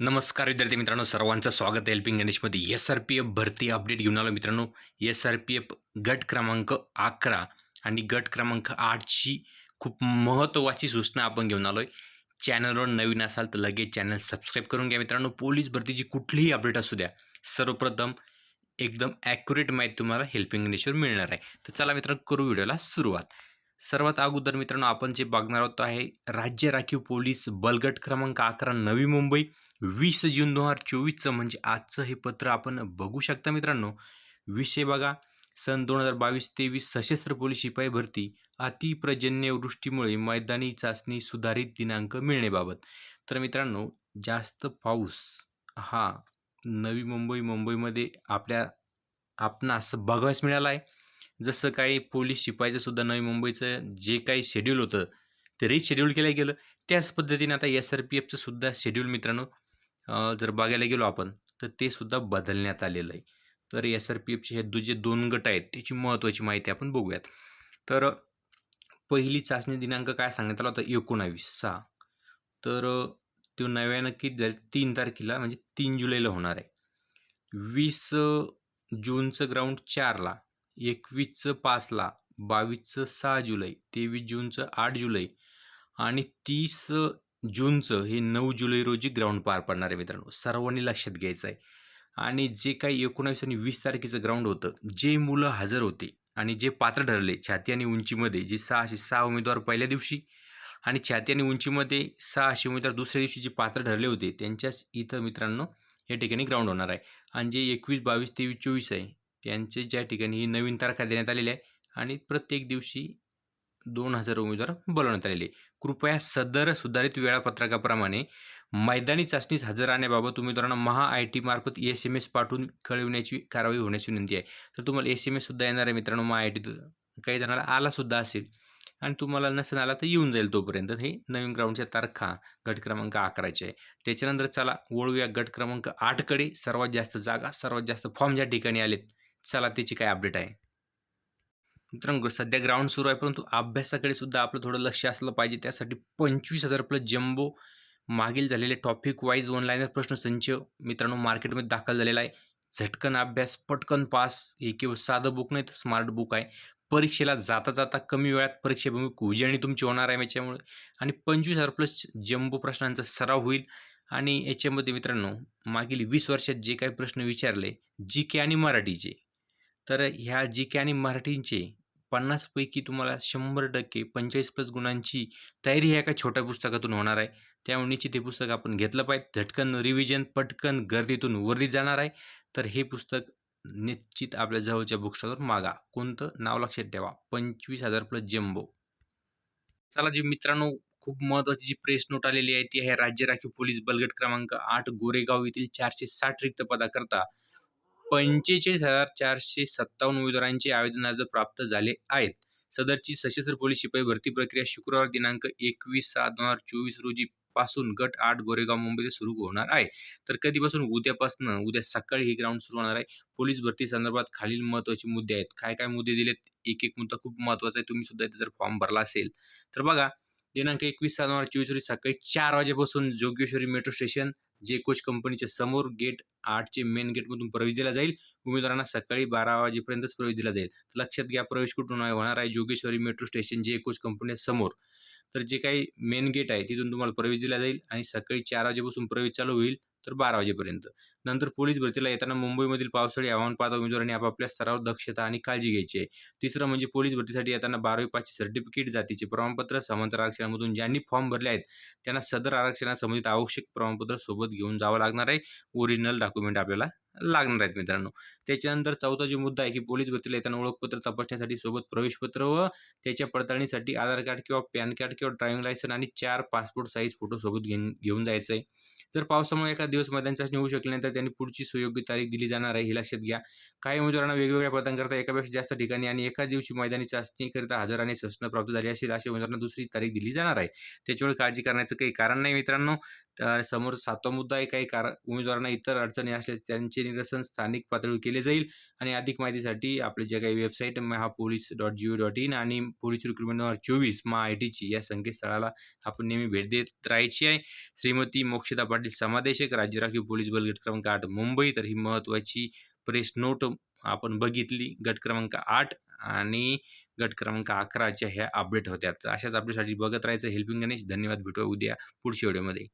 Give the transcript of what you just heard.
नमस्कार विद्यार्थी मित्रांनो सर्वांचं स्वागत आहे हेल्पिंग गणेशमध्ये. एस आर पी एफ भरती अपडेट घेऊन आलो मित्रांनो. एस आर पी एफ गट क्रमांक अकरा आणि गट क्रमांक आठची खूप महत्त्वाची सूचना आपण घेऊन आलो आहे चॅनलवर नवीन असाल तर लगेच चॅनल सबस्क्राईब करून घ्या मित्रांनो. पोलीस भरतीची कुठलीही अपडेट असू द्या. सर्वप्रथम एकदम ॲक्युरेट माहिती तुम्हाला हेल्पिंग गणेशवर मिळणार आहे. तर चला मित्रांनो करू व्हिडिओला सुरुवात. सर्वात अगोदर मित्रांनो आपण जे बघणार आहोत आहे राज्य राखीव पोलीस बलगट क्रमांक अकरा नवी मुंबई वीस जून दोन हजार चोवीसचं. म्हणजे आजचं हे पत्र आपण बघू शकता मित्रांनो. विषय बघा सन दोन हजार बावीस तेवीस सशस्त्र पोलीस शिपाई भरती अतिप्रजन्य वृष्टीमुळे मैदानी चाचणी सुधारित दिनांक मिळण्याबाबत. तर मित्रांनो जास्त पाऊस हा नवी मुंबई मुंबईमध्ये आपल्या आपणास बघायस मिळाला आहे जसं काही पोलीस शिपायचं सुद्धा नवी मुंबईचं जे काही शेड्यूल होतं ते रिशेड्यूल केलं गेलं. त्याच पद्धतीने आता एस आर पी एफचं सुद्धा शेड्यूल मित्रांनो जर बघायला गेलो आपण तर ते सुद्धा बदलण्यात आलेलं आहे. तर एस आर पी एफचे हे दु जे दोन गट आहेत त्याची महत्त्वाची माहिती आपण बघूयात. तर पहिली चाचणी दिनांक काय सांगण्यात आला होता? एकोणावीस सहा तर तो नव्यानं किती तीन तारखेला म्हणजे तीन जुलैला होणार आहे. वीस जूनचं ग्राउंड चारला. एकवीसचं पाचला बावीसचं सहा जुलै तेवीस जूनचं आठ जुलै आणि तीस जूनचं हे नऊ जुलै रोजी ग्राउंड पार पडणार आहे मित्रांनो. सर्वांनी लक्षात घ्यायचं आहे. आणि जे काही एकोणावीस आणि वीस तारखेचं ग्राउंड होतं जे मुलं हजर होते आणि जे पात्र ठरले छाती आणि उंचीमध्ये जे सहाशे सहा उमेदवार पहिल्या दिवशी आणि छाती आणि उंचीमध्ये सहाशे उमेदवार दुसऱ्या दिवशी जे पात्र ठरले होते त्यांच्याच इथं मित्रांनो या ठिकाणी ग्राउंड होणार आहे. आणि जे एकवीस बावीस तेवीस चोवीस आहे त्यांचे ज्या ठिकाणी ही नवीन तारखा देण्यात आलेल्या आहे आणि प्रत्येक दिवशी दोन हजार उमेदवार बोलवण्यात आलेले कृपया सदर सुधारित वेळापत्रकाप्रमाणे मैदानी चाचणीस हजर राहण्याबाबत उमेदवारांना महा आय टी मार्फत एस एम एस पाठवून कळविण्याची कारवाई होण्याची विनंती आहे. तर तुम्हाला एस एम एससुद्धा येणार आहे मित्रांनो महा आय टी काही जणांना आलासुद्धा असेल आणि तुम्हाला नसेल आला तर येऊन जाईल तोपर्यंत. हे नवीन ग्राउंडच्या तारखा गट क्रमांक अकराचे आहे. त्याच्यानंतर चला वळूया गट क्रमांक आठकडे. सर्वात जास्त जागा सर्वात जास्त फॉर्म ज्या ठिकाणी आलेत चला त्याची काय अपडेट आहे. मित्रांनो सध्या ग्राउंड सुरू आहे परंतु अभ्यासाकडे सुद्धा आपलं थोडं लक्ष असलं पाहिजे. त्यासाठी पंचवीस हजार प्लस जम्बो मागील झालेले टॉपिक वाईज ऑनलाईन प्रश्नसंच मित्रांनो मार्केटमध्ये दाखल झालेला आहे. झटकन अभ्यास पटकन पास हे केवळ साधं बुक नाही तर स्मार्ट बुक आहे. परीक्षेला जाता जाता कमी वेळात परीक्षेभिमुख उजळणी तुमची होणार आहे याच्यामुळे. आणि पंचवीस हजार प्लस जम्बो प्रश्नांचा सराव होईल. आणि याच्यामध्ये मित्रांनो मागील वीस वर्षात जे काही प्रश्न विचारले जी के आणि मराठीचे तर ह्या जी के आणि मराठींचे पन्नासपैकी तुम्हाला शंभर टक्के पंचेचाळीस प्लस गुणांची तयारी ह्या एका छोट्या पुस्तकातून होणार आहे. त्यामुळे निश्चित हे पुस्तक आपण घेतलं पाहिजे. झटकन रिव्हिजन पटकन गर्दीतून वरती जाणार आहे. तर हे पुस्तक निश्चित आपल्या जवळच्या बुकस्टॉलवर मागा. कोणतं? नाव लक्षात ठेवा. पंचवीस हजार प्लस जम्बो चला जे मित्रांनो खूप महत्त्वाची जी प्रेस नोट आलेली आहे ती आहे राज्य राखीव पोलीस बलगट क्रमांक आठ गोरेगाव येथील चारशे साठ रिक्त पदाकरता. पंचेचाळीस हजार चारशे सत्तावन्न उमेदवारांचे आवेदन अर्ज प्राप्त झाले आहेत. सदरची सशस्त्र पोलीस शिपाई भरती प्रक्रिया शुक्रवार दिनांक एकवीस सात दोन हजार चोवीस रोजी पासून गट आठ गोरेगाव मुंबईत सुरू होणार आहे. तर कधीपासून उद्यापासून उद्या सकाळी ही ग्राउंड सुरू होणार आहे? पोलीस भरती संदर्भात खालील महत्त्वाचे मुद्दे आहेत. काय काय मुद्दे दिलेत? एक एक मुद्दा खूप महत्त्वाचा आहे. तुम्ही सुद्धा जर फॉर्म भरला असेल तर बघा दिनांक एकवीस सात दोन हजार चोवीस रोजी सकाळी चार वाजेपासून Jogeshwari metro station J coach कंपनीच्या समोर गेट आठचे मेन गेटमधून प्रवेश दिला जाईल. उमेदवारांना सकाळी बारा वाजेपर्यंतच प्रवेश दिला जाईल. लक्षात घ्या प्रवेश कुठून होणार आहे Jogeshwari metro station J coach company समोर. तर जे काही मेन गेट आहे तिथून तुम्हाला प्रवेश दिला जाईल आणि सकाळी चार वाजेपासून प्रवेश चालू होईल. तर बारा वाजेपर्यंत. नंतर पोलीस भरतीला येताना मुंबईमधील पावसाळी हवामान पाहता उमेदवारांनी आपापल्या स्तरावर दक्षता आणि काळजी घ्यायची आहे. तिसरं म्हणजे पोलीस भरतीसाठी येताना बारावी पाचशे सर्टिफिकेट जातीचे प्रमाणपत्र समांतर आरक्षणामधून ज्यांनी फॉर्म भरले आहेत त्यांना सदर आरक्षणासंबंधित आवश्यक प्रमाणपत्र सोबत घेऊन जावं लागणार आहे. ओरिजिनल डॉक्युमेंट आपल्याला लागणार आहेत मित्रांनो. त्याच्यानंतर चौथा जो मुद्दा आहे की पोलीस भरतीला येताना ओळखपत्र तपासण्यासाठी सोबत प्रवेशपत्र व त्याच्या पडताळणीसाठी आधार कार्ड किंवा पॅन कार्ड किंवा ड्रायव्हिंग लायसन आणि चार पासपोर्ट साईज फोटो सोबत घेऊन घेऊन जायचं आहे. जर पावसामुळे एका दिवस मैदान चाचणी होऊ शकली नाही तर त्यांनी पुढची सुयोग्य तारीख दिली जाणार आहे हे लक्षात घ्या. काही उमेदवारांना वेगवेगळ्या पदांकरता एकापेक्षा जास्त ठिकाणी आणि एकाच दिवशी मैदानी चाचणीकरिता हजर आणि सूचना प्राप्त झाली असेल अशा उमेदवारांना दुसरी तारीख दिली जाणार आहे. त्याच्यामुळे काळजी करण्याचं काही कारण नाही मित्रांनो. तर समोर सातवा मुद्दा आहे काही कार उमेदवारांना इतर अडचणी असल्यास त्यांचे निरसन स्थानिक पातळीवर केले जाईल. आणि अधिक माहितीसाठी आपले जे काही website Maha police dot G O dot in आणि पोलीस रिक्रुटमेंट दोन हजार चोवीस महा आय टीची या संकेतस्थळाला आपण नेहमी भेट देत राहायची आहे. श्रीमती मोक्षदा पाटील पाटील समादेशक राज्य राखीव पोलीस बल गट क्रमांक आठ. मुंबई तर ही महत्त्वाची प्रेस नोट आपण बघितली. गट क्रमांक आठ आणि गट क्रमांक अकराच्या ह्या अपडेट होत्या. तर अशाच अपडेटसाठी बघत राहायचं. हेल्पिंग गणेश धन्यवाद. भेटूया उद्या पुढच्या व्हिडिओमध्ये